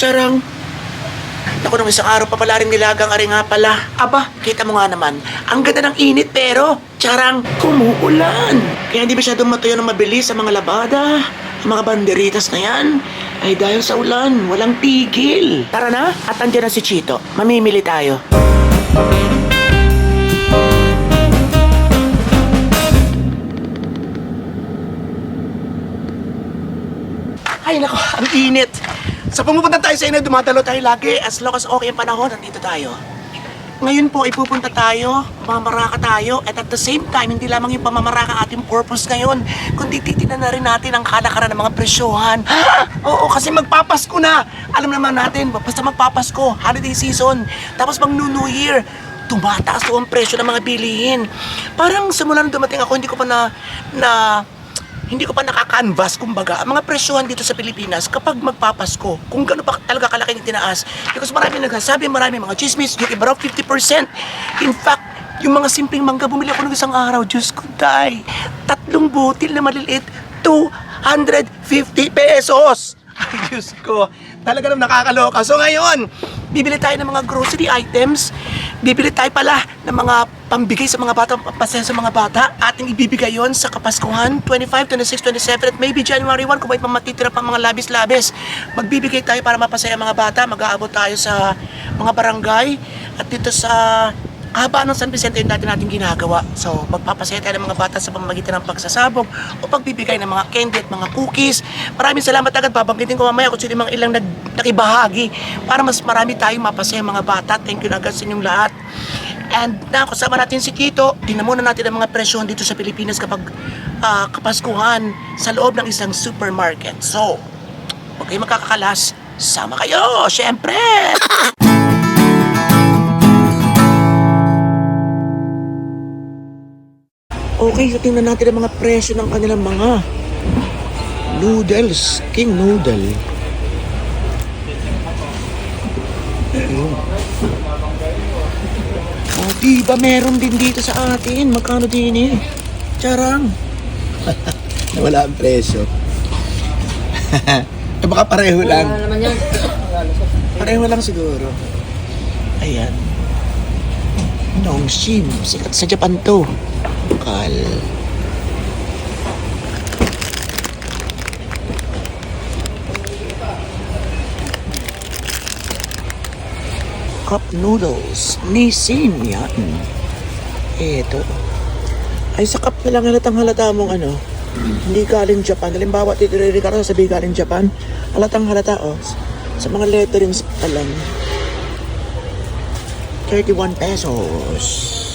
Charang. Ako nung isang araw pa pala rin nilagang ari nga pala. Aba, kita mo nga naman. Ang ganda ng init pero, charang, kumuulan. Kaya hindi masyadong matuyo ng mabilis sa mga labada. Ang mga banderitas na yan ay dahil sa ulan, walang tigil. Tara na, at andyan na si Chito. Mamimili tayo. Ay nako, ang init. Sa pumupunta tayo sa inyo, dumadalo tayo lagi. As long as okay ang panahon, nandito tayo. Ngayon po, ipupunta tayo, mamaraka tayo, at at the same time, hindi lamang yung pamamaraka ating purpose ngayon, kundi titignan na rin natin ang kalakaran ng mga presyohan. Oo, kasi magpapasko na. Alam naman natin, basta magpapasko, holiday season, tapos mag New Year, tumataas po ang presyo ng mga bilihin. Parang simula nung dumating ako, hindi ko pa na, na hindi ko pa nakaka-canvas, kumbaga, ang mga presyohan dito sa Pilipinas kapag magpapasko, kung gano'n pa talaga kalaki yung tinaas. Because marami nagsasabi, marami mga chismis, yung iba raw 50%. In fact, yung mga simpleng mangga, bumili ako ng isang araw, Diyos ko, day. Tatlong butil na maliliit, 250 pesos. Ay, Diyos ko. Talaga naman nakakaloka. So ngayon, bibili tayo ng mga grocery items. Bibili tayo pala ng mga pambigay sa mga bata, pampasaya sa mga bata. Ating ibibigay yon sa Kapaskuhan, 25, 26, 27, at maybe January 1 kung may mamatitira pa mga labis-labis. Magbibigay tayo para mapasaya mga bata. Mag-aabot tayo sa mga barangay at dito sa haba ng San Vicente yung dati natin ginagawa. So, magpapasaya tayo ng mga bata sa pamamagitan ng pagsasabog o pagbibigay ng mga candy at mga cookies. Maraming salamat agad. Babanggitin ko mamaya kung sino mga ilang nag, nakibahagi para mas marami tayong mapasaya mga bata. Thank you agad sa inyong lahat. And na, kasama natin si Kito. Tingnan muna natin ang mga presyon dito sa Pilipinas kapag ah, kapaskuhan sa loob ng isang supermarket. So, huwag kayong makakakalas. Sama kayo, syempre! Okay, so tingnan natin ang mga presyo ng kanilang mga noodles. King noodle. Ayun. Oh, di ba meron din dito sa atin? Magkano din eh? Charang. Wala ang presyo. eh baka pareho lang. Wala naman yan. Pareho lang siguro. Ayan. Nongshim. Sikat sa Japan to. Kal. Cup noodles. Nissin yan. Eto. Ay, sa cup na lang halatang halata mong ano. Hindi galing Japan. Halimbawa, titiriri ka rin sabi galing Japan. Halatang halata, oh. Sa mga letterings pa lang. 31 pesos.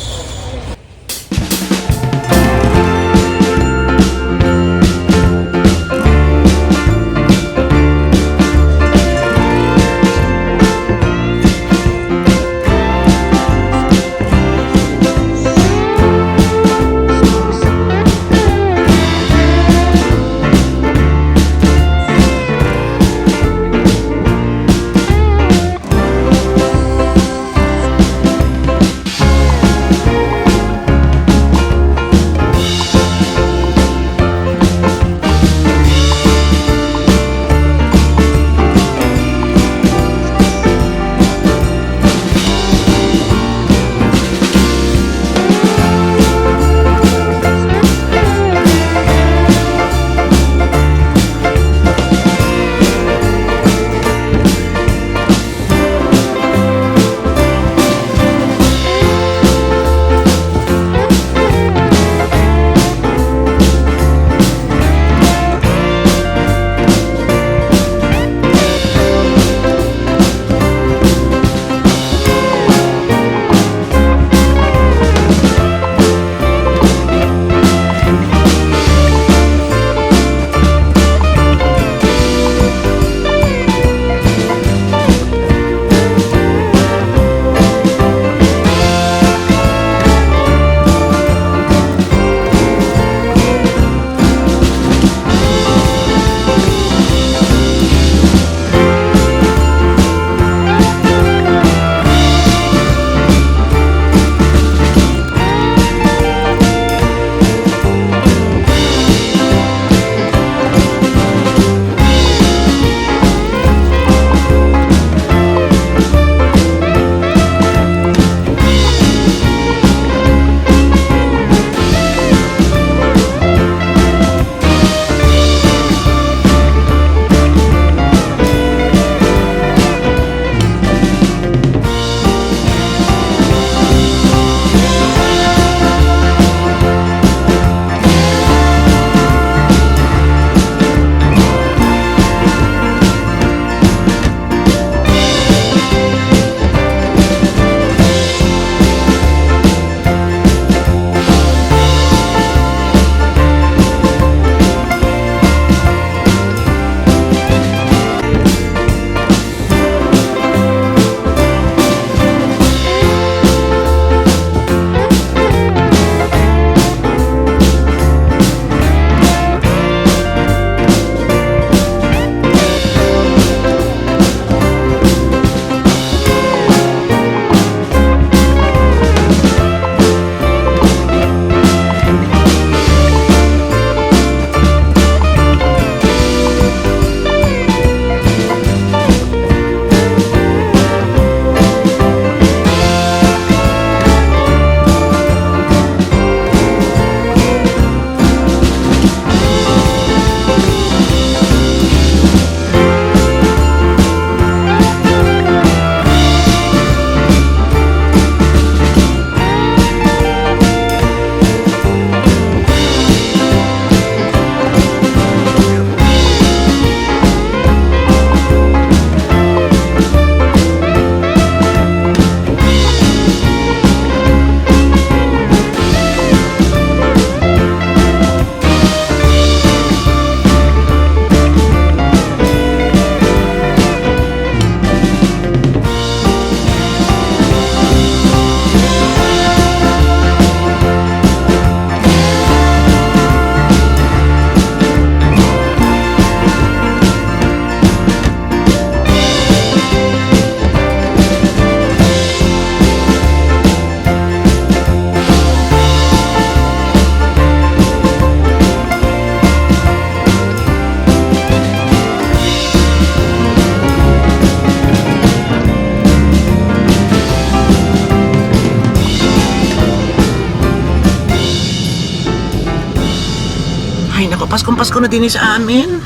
Paskong Pasko na din sa amin.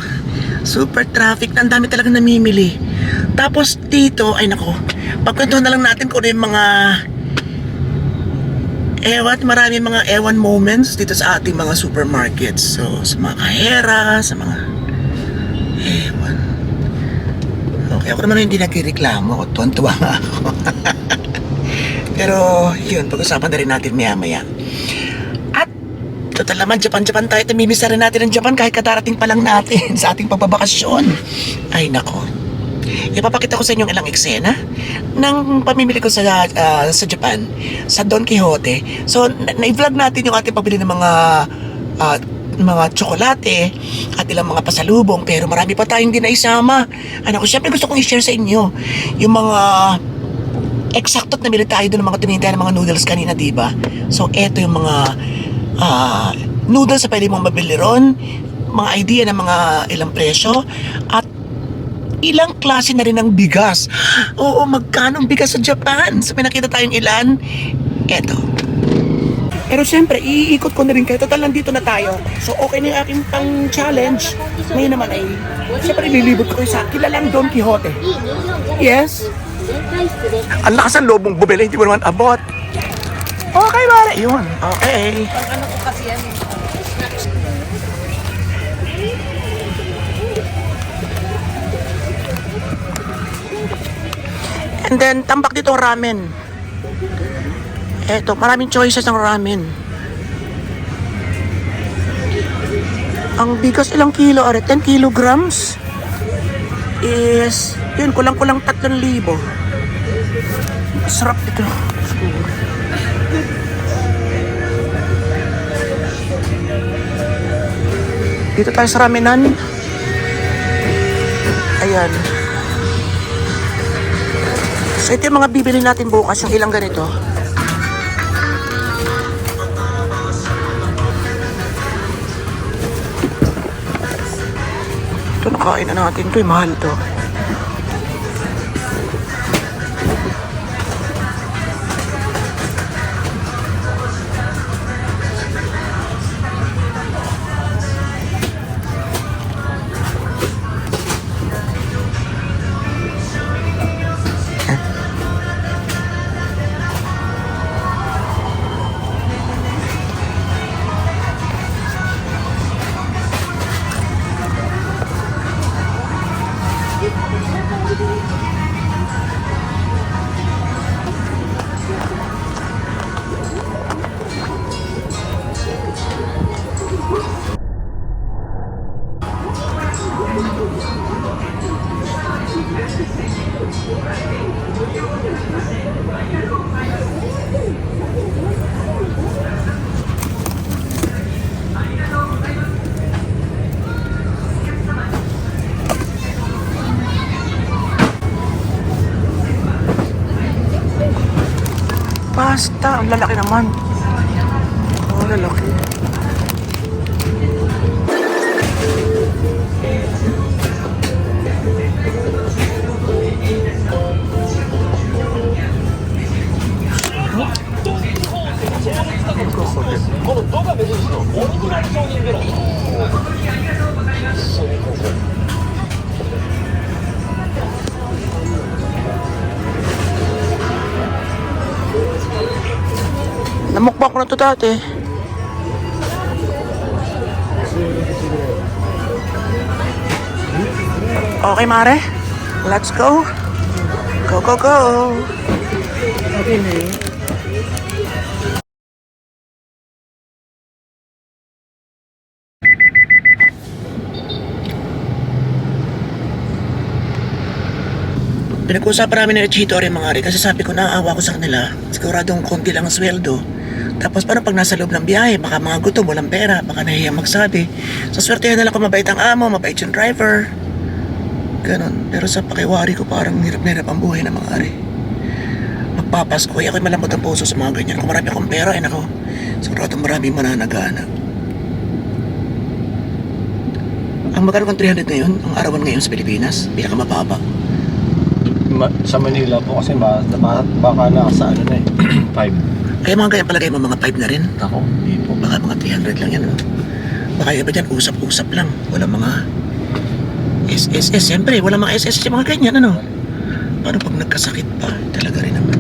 Super traffic. Ang dami talagang namimili. Tapos dito, ay nako, pagkwentuhan na lang natin kung ano yung mga ewan, marami mga ewan moments dito sa ating mga supermarkets. So, sa mga kahera, sa mga ewan. Okay, ako naman hindi nagkireklamo. Tuwan-tuwa ako. Pero, yun, pag-usapan na rin natin maya-maya. Total naman, Japan-Japan tayo. Tamimiss na rin natin ang Japan kahit kadarating pa lang natin sa ating pagbabakasyon. Ay, nako. Ipapakita ko sa inyo ang ilang eksena ng pamimili ko sa ah, sa Japan, sa Don Quixote. So, na- na-vlog natin yung ating pabili ng mga ah, mga tsokolate at ilang mga pasalubong pero marami pa tayong di naisama. Ano ko, syempre gusto kong i-share sa inyo yung mga eksakto at namili tayo doon ng mga tumingin tayo ng mga noodles kanina, di ba? So, eto yung mga ah, noodles na pwede mong mabili ron, mga idea ng mga ilang presyo, at ilang klase na rin ng bigas. Oo, magkano ang bigas sa Japan? So, may nakita tayong ilan. Eto. Pero syempre, iikot ko na rin kayo. Total, nandito na tayo. So, okay na yung aking pang-challenge. Ngayon naman ay, syempre, ililibot ko sa kilalang Don Quixote. Yes? Ang lakas ng lobong bumili, hindi mo naman abot. Okay, mare. Yun. Okay. And then, tambak dito ramen. Eto, maraming choices ng ramen. Ang bigas ilang kilo, are 10 kilograms is, yun, kulang-kulang 3,000. Sarap ito. Dito tayo sa ramenan. Ayan. So ito yung mga bibili natin bukas, yung ilang ganito. Ito nakain na natin to, eh, mahal to. Pasta, ang lalaki naman. Oh, lalaki. Na to dati. Okay, Mare. Let's go. Go, go, go. Pinag-uusapan namin ni Chito rin mga rin kasi sabi ko naaawa ko sa kanila. Siguradong konti lang ang sweldo. Tapos paano pag nasa loob ng biyahe, baka mga gutom, walang pera, baka nahiya magsabi. Sa swerte na lang kung mabait ang amo, mabait yung driver. Ganon. Pero sa pakiwari ko parang hirap na hirap ang buhay ng mga ari. Magpapasko, eh, ako'y malambot ang puso sa mga ganyan. Kung marami akong pera, eh nako, siguradong maraming mananagana. Ang magkano kong 300 ngayon, ang arawan ngayon sa Pilipinas, pinakamababa. Ma- sa Manila po kasi ba, ba baka nasa ano na eh, 5. Kaya mga ganyan palagay mo, mga 5 na rin. Ako, hindi po. Baka mga 300 lang yan. Ano? Baka iba dyan, usap-usap lang. Wala mga SSS. Siyempre, wala mga SSS yung mga ganyan, ano? Paano pag nagkasakit pa? Talaga rin naman.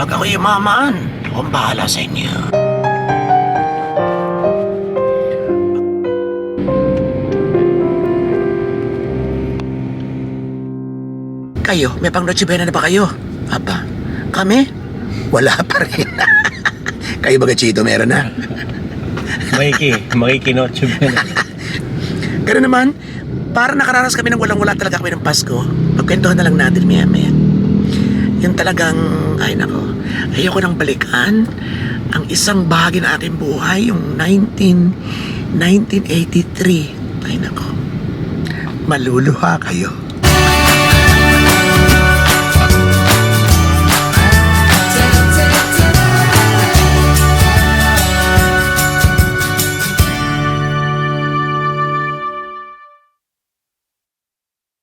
Pag ako yumamaan, akong bahala sa inyo. Kayo, may pang Noche Buena na ba kayo? Aba, kami? Wala pa rin. kayo ba, Chito, meron na? Makiki, makikinoche ba na? Pero naman, para nakaranas kami ng walang-wala talaga kami ng Pasko, pagkwentuhan na lang natin maya maya. Yung talagang, ay nako, ayoko nang balikan ang isang bahagi ng aking buhay, yung 19, 1983. Ay nako, maluluha kayo.